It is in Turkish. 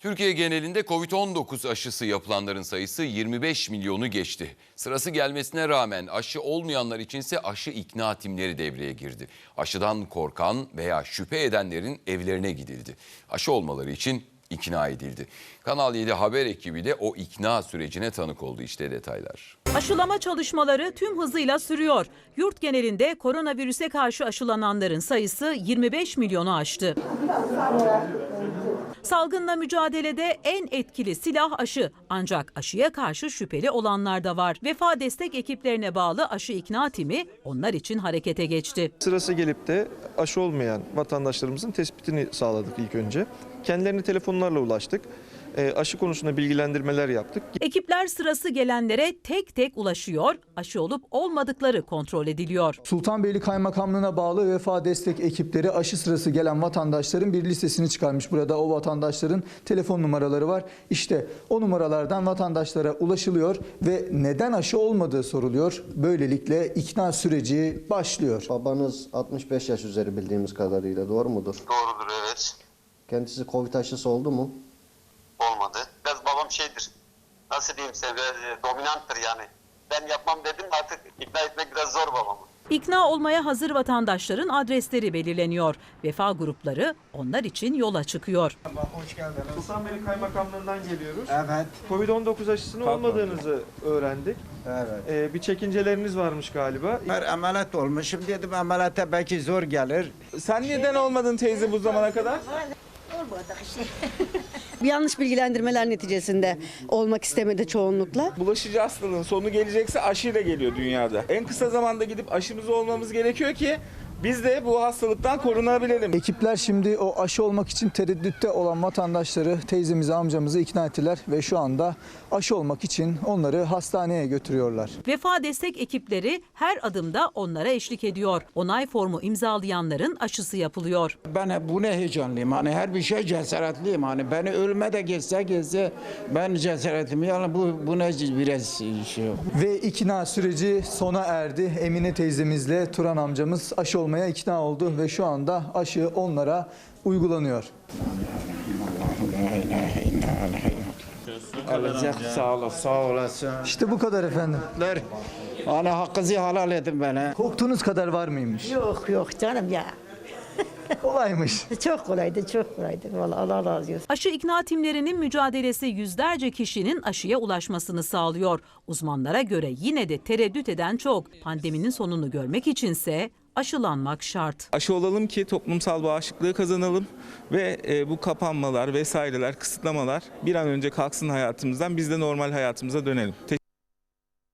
Türkiye genelinde Covid-19 aşısı yapılanların sayısı 25 milyonu geçti. Sırası gelmesine rağmen aşı olmayanlar içinse aşı ikna timleri devreye girdi. Aşıdan korkan veya şüphe edenlerin evlerine gidildi. Aşı olmaları için ikna edildi. Kanal 7 haber ekibi de o ikna sürecine tanık oldu. İşte detaylar. Aşılama çalışmaları tüm hızıyla sürüyor. Yurt genelinde koronavirüse karşı aşılananların sayısı 25 milyonu aştı. Salgınla mücadelede en etkili silah aşı. Ancak aşıya karşı şüpheli olanlar da var. Vefa destek ekiplerine bağlı aşı ikna timi onlar için harekete geçti. Sırası gelip de aşı olmayan vatandaşlarımızın tespitini sağladık ilk önce. Kendilerine telefonlarla ulaştık. E, aşı konusunda bilgilendirmeler yaptık. Ekipler sırası gelenlere tek tek ulaşıyor, aşı olup olmadıkları kontrol ediliyor. Sultanbeyli Kaymakamlığı'na bağlı vefa destek ekipleri aşı sırası gelen vatandaşların bir listesini çıkarmış. Burada o vatandaşların telefon numaraları var. İşte o numaralardan vatandaşlara ulaşılıyor ve neden aşı olmadığı soruluyor. Böylelikle ikna süreci başlıyor. Babanız 65 yaş üzeri bildiğimiz kadarıyla doğru mudur? Doğrudur evet. Kendisi Covid aşısı oldu mu? Babam şeydir. Nasıl diyeyim size e, dominanttır yani. Ben yapmam dedim artık ikna etmek biraz zor babamı. İkna olmaya hazır vatandaşların adresleri belirleniyor. Vefa grupları onlar için yola çıkıyor. Hoş geldiniz. Sultanbeyli Kaymakamlığı'ndan geliyoruz. Evet, Covid-19 aşısının olmadığınızı öğrendik. evet. E, bir çekinceleriniz varmış galiba. Ben ameliyat olmuşum dedim ameliyata belki zor gelir. Sen neden olmadın teyze bu zamana kadar? Yanlış bilgilendirmeler neticesinde olmak istemedi çoğunlukla. Bulaşıcı hastalığın sonu gelecekse aşıyla geliyor dünyada. En kısa zamanda gidip aşımızı olmamız gerekiyor ki biz de bu hastalıktan korunabilelim. Ekipler şimdi o aşı olmak için tereddütte olan vatandaşları, teyzemizi, amcamızı ikna ettiler ve şu anda aşı olmak için onları hastaneye götürüyorlar. Vefa destek ekipleri her adımda onlara eşlik ediyor. Onay formu imzalayanların aşısı yapılıyor. Ben buna heyecanlıyım. Hani her bir şey cesaretliyim. Hani beni ölüme de geçse geçse ben cesaretimi yani bu buna biraz şey Ve ikna süreci sona erdi. Emine teyzemizle Turan amcamız aşı olmaya ikna oldu ve şu anda aşı onlara uygulanıyor. alacak sağ olasın. Sağ olasın. İşte bu kadar efendim. Hani hakkınızı halal edin bana. Korktuğunuz kadar var mıymış? Yok yok canım ya. Kolaymış. Çok kolaydı çok kolaydı. Vallahi Allah razı olsun. Aşı ikna timlerinin mücadelesi yüzlerce kişinin aşıya ulaşmasını sağlıyor. Uzmanlara göre yine de tereddüt eden çok. Pandeminin sonunu görmek içinse aşılanmak şart. Aşı olalım ki toplumsal bağışıklığı kazanalım ve e, bu kapanmalar vesaireler, kısıtlamalar bir an önce kalksın hayatımızdan biz de normal hayatımıza dönelim.